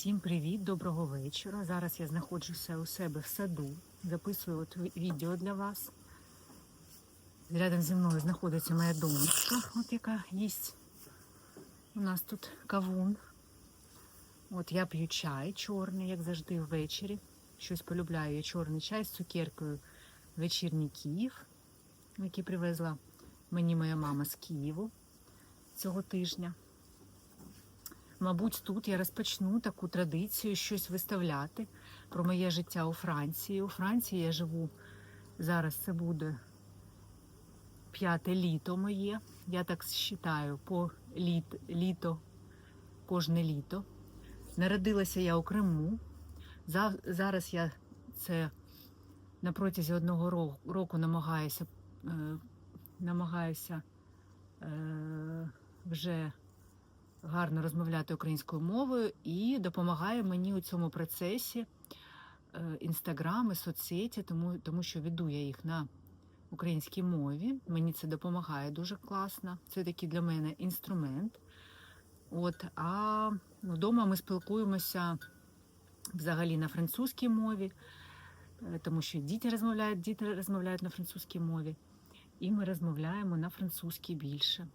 Всім привіт, доброго вечора. Зараз я знаходжуся у себе в саду. Записую от відео для вас. Рядом зі мною знаходиться моя донечка, от яка їсть. У нас тут кавун. От я п'ю чай чорний, як завжди, ввечері. Щось полюбляю я чорний чай з цукеркою вечірній Київ, який привезла мені моя мама з Києву цього тижня. Мабуть, тут я розпочну таку традицію щось виставляти про моє життя у Франції. У Франції я живу зараз. Це буде п'яте літо моє. Я так вважаю, по літ, літо, кожне літо. Народилася я у Криму. За- Зараз я це на протязі одного ро- року намагаюся, е, намагаюся е, вже гарно розмовляти українською мовою і допомагає мені у цьому процесі інстаграм і соцсеті, тому, тому що веду я їх на українській мові. Мені це допомагає дуже класно. Це такий для мене інструмент. От, а вдома ми спілкуємося взагалі на французькій мові, е, тому що діти розмовляють, діти розмовляють на французькій мові, і ми розмовляємо на французькій більше.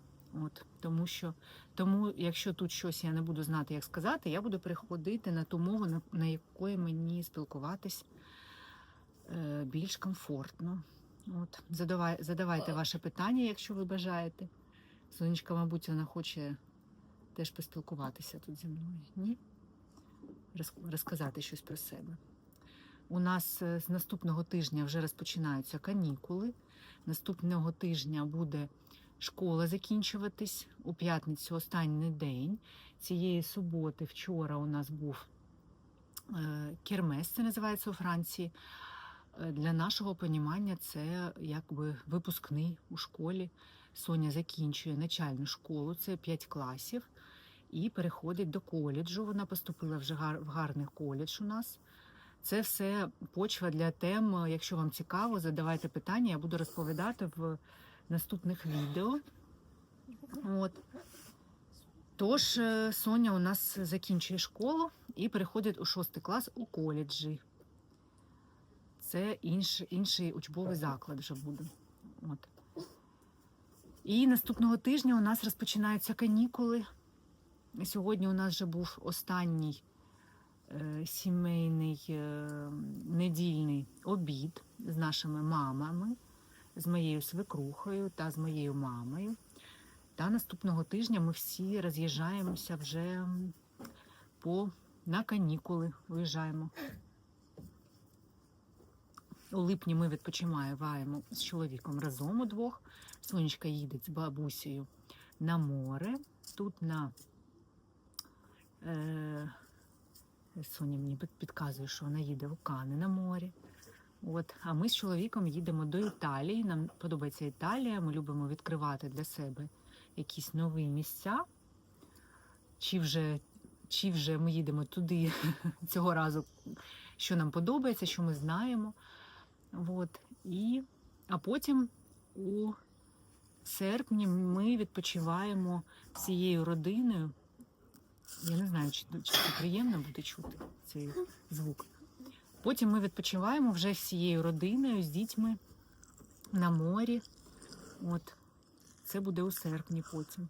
От, тому що, тому, якщо тут щось я не буду знати, як сказати, я буду переходити на ту мову, на, на якої мені спілкуватись е, більш комфортно. От, задавай, задавайте ваше питання, якщо ви бажаєте. Сонечка, мабуть, вона хоче теж поспілкуватися тут зі мною. Ні? Роз- розказати щось про себе. У нас е, з наступного тижня вже розпочинаються канікули. Наступного тижня буде школа закінчуватись у п'ятницю останній день. Цієї суботи вчора у нас був е, кермес, це називається у Франції. Е, Для нашого понімання це якби випускний у школі. Соня закінчує начальну школу, це 5 класів, і переходить до коледжу. Вона поступила вже в гарний коледж у нас. Це все почва для тем. Якщо вам цікаво, задавайте питання, я буду розповідати в наступних відео. От. Тож, е, Соня у нас закінчує школу і переходить у шостий клас у коледжі. Це інш, інший учбовий заклад вже буде. От. І наступного тижня у нас розпочинаються канікули. Сьогодні у нас вже був останній е, сімейний е, недільний обід з нашими мамами, з моєю свекрухою та з моєю мамою. Та наступного тижня ми всі роз'їжджаємося вже по на канікули. Виїжджаємо. У липні ми відпочиваємо з чоловіком разом удвох. Сонечка їде з бабусею на море. Тут на е, Соня мені підказує, що вона їде в Кани на морі. От, а ми з чоловіком їдемо до Італії. Нам подобається Італія. Ми любимо відкривати для себе якісь нові місця. Чи вже, чи вже ми їдемо туди цього разу, що нам подобається, що ми знаємо. От. І, а потім у серпні ми відпочиваємо всією родиною. Я не знаю, чи, чи це приємно буде чути цей звук. Потім ми відпочиваємо вже всією родиною з дітьми на морі. От це буде у серпні потім.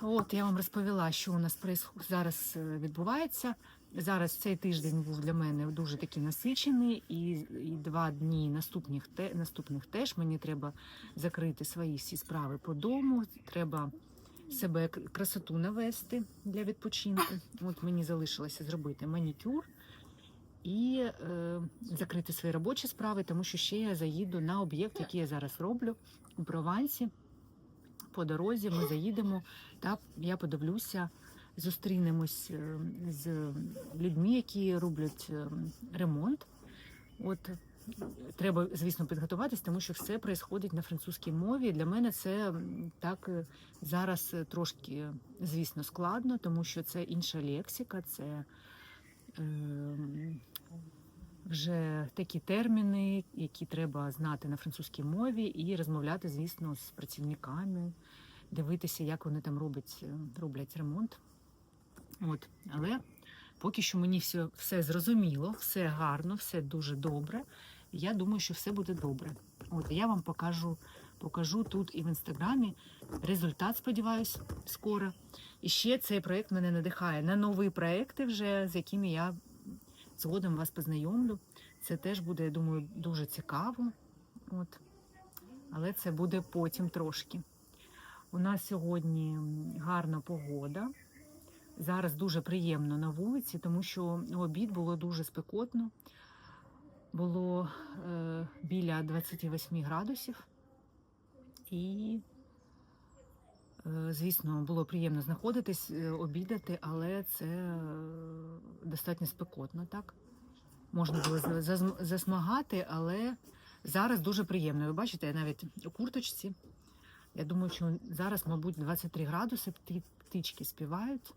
От я вам розповіла, що у нас зараз е, відбувається. Зараз цей тиждень був для мене дуже такий насичений, і, і два дні наступних, те, наступних теж мені треба закрити свої всі справи по дому. Треба себе красоту навести для відпочинку. От мені залишилося зробити манікюр і е, закрити свої робочі справи, тому що ще я заїду на об'єкт, який я зараз роблю у Провансі. По дорозі ми заїдемо та я подивлюся, зустрінемось е, з людьми, які роблять е, ремонт. От треба, звісно, підготуватись, тому що все відбувається на французькій мові. Для мене це так е, зараз трошки, звісно, складно, тому що це інша лексика, це е, вже такі терміни, які треба знати на французькій мові, і розмовляти, звісно, з працівниками, дивитися, як вони там роблять, роблять ремонт. От, але поки що мені все, все зрозуміло, все гарно, все дуже добре. Я думаю, що все буде добре. От я вам покажу, покажу тут і в інстаграмі результат, сподіваюсь, скоро. І ще цей проект мене надихає на нові проекти, вже з якими я згодом вас познайомлю. Це теж буде, я думаю, дуже цікаво. От. Але це буде потім трошки. У нас сьогодні гарна погода. Зараз дуже приємно на вулиці, тому що обід було дуже спекотно. Було е, біля 28 градусів. І, звісно, було приємно знаходитись, е, обідати, але це е, достатньо спекотно, так? Можна було засмагати, але зараз дуже приємно. Ви бачите, я навіть у курточці. Я думаю, що зараз, мабуть, 23 градуси, пти- птички співають.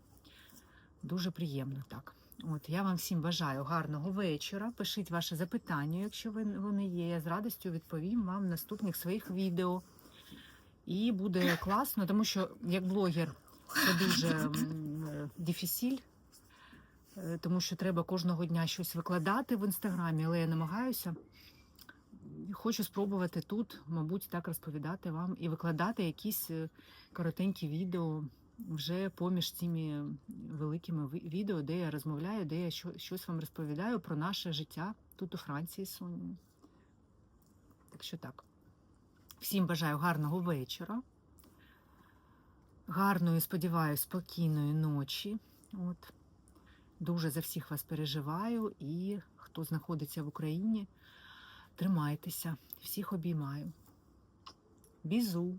Дуже приємно так. От я вам всім бажаю гарного вечора. Пишіть ваші запитання, якщо вони є. Я з радістю відповім вам в наступних своїх відео. І буде класно, тому що як блогер це дуже дефісіль, е, тому що треба кожного дня щось викладати в інстаграмі, але я намагаюся. Хочу спробувати тут, мабуть, так розповідати вам і викладати якісь е, коротенькі відео вже поміж цими великими відео, де я розмовляю, де я щось вам розповідаю про наше життя тут у Франції з. Так що так. Всім бажаю гарного вечора, гарної, сподіваюся, спокійної ночі. От. Дуже за всіх вас переживаю і хто знаходиться в Україні, тримайтеся, всіх обіймаю. Бізу!